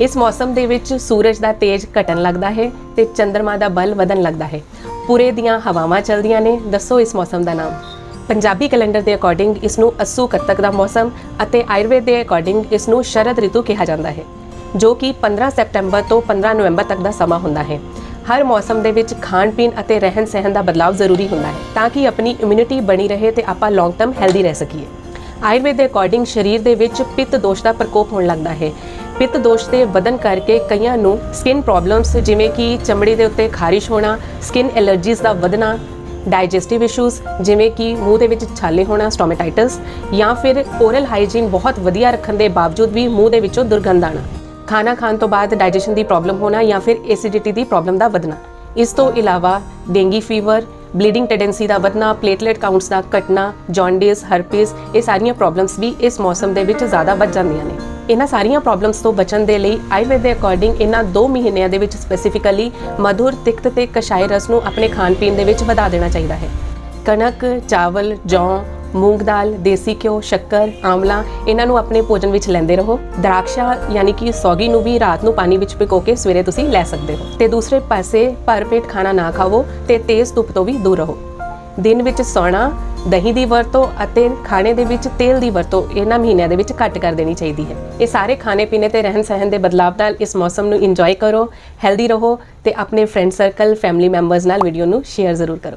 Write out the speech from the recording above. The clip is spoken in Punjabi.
ਇਸ ਮੌਸਮ ਦੇ ਵਿੱਚ ਸੂਰਜ ਦਾ ਤੇਜ ਘਟਣ ਲੱਗਦਾ ਹੈ ਤੇ ਚੰ드ਰਮਾ ਦਾ ਬਲ ਵਧਣ ਲੱਗਦਾ ਹੈ। ਪੂਰੇ ਦੀਆਂ ਹਵਾਵਾਂ ਚੱਲਦੀਆਂ ਨੇ। ਦੱਸੋ ਇਸ ਮੌਸਮ ਦਾ ਨਾਮ। ਪੰਜਾਬੀ ਕੈਲੰਡਰ ਦੇ ਅਕੋਰਡਿੰਗ ਇਸ ਨੂੰ ਅੱਸੂ ਕੱਤਕ ਦਾ ਮੌਸਮ ਅਤੇ ਆਯੁਰਵੇਦ ਦੇ ਅਕੋਰਡਿੰਗ ਇਸ ਨੂੰ ਸ਼ਰਦ ਰਿਤੂ ਕਿਹਾ ਜਾਂਦਾ ਹੈ, ਜੋ ਕਿ 15 ਸੈਪਟੈਂਬਰ ਤੋਂ 15 ਨਵੰਬਰ ਤੱਕ ਦਾ ਸਮਾਂ ਹੁੰਦਾ ਹੈ। ਹਰ ਮੌਸਮ ਦੇ ਵਿੱਚ ਖਾਣ ਪੀਣ ਅਤੇ ਰਹਿਣ ਸਹਿਣ ਦਾ ਬਦਲਾਅ ਜ਼ਰੂਰੀ ਹੁੰਦਾ ਹੈ, ਤਾਂ ਕਿ ਆਪਣੀ ਇਮਿਊਨਿਟੀ ਬਣੀ ਰਹੇ ਤੇ ਆਪਾਂ ਲੌਂਗ ਟਰਮ ਹੈਲਦੀ ਰਹਿ ਸਕੀਏ। ਆਯੁਰਵੇਦ ਦੇ ਅਕੋਰਡਿੰਗ ਸਰੀਰ ਦੇ ਵਿੱਚ ਪਿੱਤ ਦੋਸ਼ ਦਾ ਪ੍ਰਕੋਪ ਹੋਣ ਲੱਗਦਾ ਹੈ। ਪਿੱਤ ਦੋਸ਼ ਦੇ ਵਧਨ ਕਰਕੇ ਕਈਆਂ ਨੂੰ ਸਕਿਨ ਪ੍ਰੋਬਲਮਸ ਜਿਵੇਂ ਕਿ ਚਮੜੀ ਦੇ ਉੱਤੇ ਖਾਰਿਸ਼ ਹੋਣਾ ਸਕਿਨ ਐਲਰਜੀਜ਼ ਦਾ ਵਧਣਾ ਡਾਈਜੈਸਟਿਵ ਇਸ਼ੂਜ਼ ਜਿਵੇਂ ਕਿ ਮੂੰਹ ਦੇ ਵਿੱਚ ਛਾਲੇ ਹੋਣਾ ਸਟੋਮੇਟਾਈਟਸ ਜਾਂ ਫਿਰ ਓਰਲ ਹਾਈਜੀਨ ਬਹੁਤ ਵਧੀਆ ਰੱਖਣ ਦੇ ਬਾਵਜੂਦ ਵੀ ਮੂੰਹ ਦੇ ਵਿੱਚੋਂ ਦੁਰਗੰਧ ਆਣਾ ਖਾਣਾ ਖਾਣ ਤੋਂ ਬਾਅਦ ਡਾਈਜੈਸ਼ਨ ਦੀ ਪ੍ਰੋਬਲਮ ਹੋਣਾ ਜਾਂ ਫਿਰ ਐਸਿਡਿਟੀ ਦੀ ਪ੍ਰੋਬਲਮ ਦਾ ਵਧਣਾ। ਇਸ ਤੋਂ ਇਲਾਵਾ ਡੇਂਗੀ ਫੀਵਰ ਬਲੀਡਿੰਗ ਟੈਂਡੈਂਸੀ ਦਾ ਵਧਣਾ ਪਲੇਟਲੇਟ ਕਾਊਂਟਸ ਦਾ ਘਟਣਾ ਜੌਂਡਿਸ ਹਰਪੀਸ ਇਹ ਸਾਰੀਆਂ ਪ੍ਰੋਬਲਮਸ ਵੀ ਇਸ ਮੌਸਮ ਦੇ ਵਿੱਚ ਜ਼ਿਆਦਾ ਵੱਧ ਜਾਂਦੀਆਂ ਨੇ। ਇਹਨਾਂ ਸਾਰੀਆਂ ਪ੍ਰੋਬਲਮਸ ਤੋਂ ਬਚਣ ਦੇ ਲਈ ਆਯੁਰਵੇਦ ਦੇ ਅਕੋਰਡਿੰਗ ਇਹਨਾਂ 2 ਮਹੀਨਿਆਂ ਦੇ ਵਿੱਚ ਸਪੈਸੀਫਿਕਲੀ ਮਧੁਰ ਤਿਕਤ ਤੇ ਕਸ਼ਾਏ ਰਸ ਨੂੰ ਆਪਣੇ ਖਾਣ ਪੀਣ ਦੇ ਵਿੱਚ ਵਧਾ ਦੇਣਾ ਚਾਹੀਦਾ ਹੈ। ਕਣਕ, ਚਾਵਲ, ਜੌਂ, ਮੂੰਗ ਦਾਲ, ਦੇਸੀ ਘਿਓ, ਸ਼ੱਕਰ ਆਮਲਾ ਇਹਨਾਂ ਨੂੰ ਆਪਣੇ ਭੋਜਨ ਵਿੱਚ ਲੈਂਦੇ ਰਹੋ। ਦਰਾਕਸ਼ਾ ਯਾਨੀ ਕਿ ਸੌਗੀ ਨੂੰ ਵੀ ਰਾਤ ਨੂੰ ਪਾਣੀ ਵਿੱਚ ਭਿਗੋ ਕੇ ਸਵੇਰੇ ਤੁਸੀਂ ਲੈ ਸਕਦੇ ਹੋ। ਤੇ ਦੂਸਰੇ ਪਾਸੇ ਭਰ ਪੇਟ ਖਾਣਾ ਨਾ ਖਾਵੋ ਤੇ ਤੇਜ਼ ਧੁੱਪ ਤੋਂ ਵੀ ਦੂਰ ਰਹੋ। ਦਿਨ ਵਿੱਚ ਸੌਣਾ ਦਹੀਂ ਦੀ ਵਰਤੋਂ ਅਤੇ ਖਾਣੇ ਦੇ ਵਿੱਚ ਤੇਲ ਦੀ ਵਰਤੋਂ ਇਹਨਾਂ ਮਹੀਨਿਆਂ ਦੇ ਵਿੱਚ ਘੱਟ ਕਰ ਦੇਣੀ ਚਾਹੀਦੀ ਹੈ। ਇਹ ਸਾਰੇ ਖਾਣੇ ਪੀਣੇ ਤੇ ਰਹਿਣ ਸਹਿਣ ਦੇ ਬਦਲਾਅ ਨਾਲ ਇਸ ਮੌਸਮ ਨੂੰ ਇੰਜੋਏ ਕਰੋ ਹੈਲਦੀ ਰਹੋ ਤੇ ਆਪਣੇ ਫਰੈਂਡ ਸਰਕਲ ਫੈਮਿਲੀ ਮੈਂਬਰਸ ਨਾਲ ਵੀਡੀਓ ਨੂੰ ਸ਼ੇਅਰ ਜ਼ਰੂਰ ਕਰੋ।